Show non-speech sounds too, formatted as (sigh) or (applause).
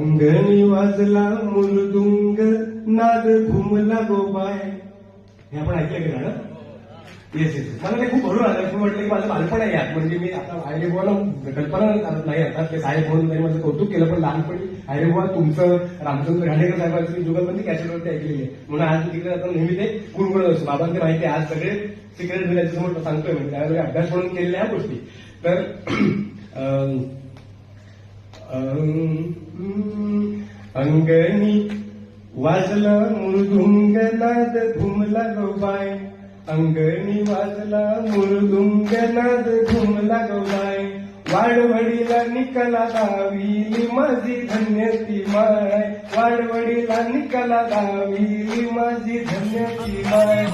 अंगणी वाजला मुलदुंग नाद घुमला गोबाय हे आपण ऐकलं की गाणं येस येस मला ते खूप भरून आलं. मी म्हटलं की माझं बालपण आहे यात. म्हणजे मी आता आयरेबुवाला कल्पना नाही आता. ते साहेब म्हणून त्यांनी माझं कौतुक केलं पण लहानपणी आयरेबुवा तुमचं रामचंद्र घाणेकर साहेबांची मी जुगलबंदी कॅसेटवरती ऐकलेली आहे. म्हणून आज तिकडे आता नेहमी ते गुणगुणत असतो. बाबांना ते माहिती आहे आज सगळे सिक्रेट दिल्याच्या समोर सांगतोय. म्हणजे त्यावेळी अभ्यास म्हणून केलेल्या ह्या गोष्टी. तर (clears throat) अंगणी वाजला मृदुंग नाद घुमला गोबाय अंगणी वाजला मृदुंग नाद घुमला गोबाय वाडवडीला निकला दाविली माझी धन्यती माय. वाडवडीला निकला दाविली माझी धन्यती माय.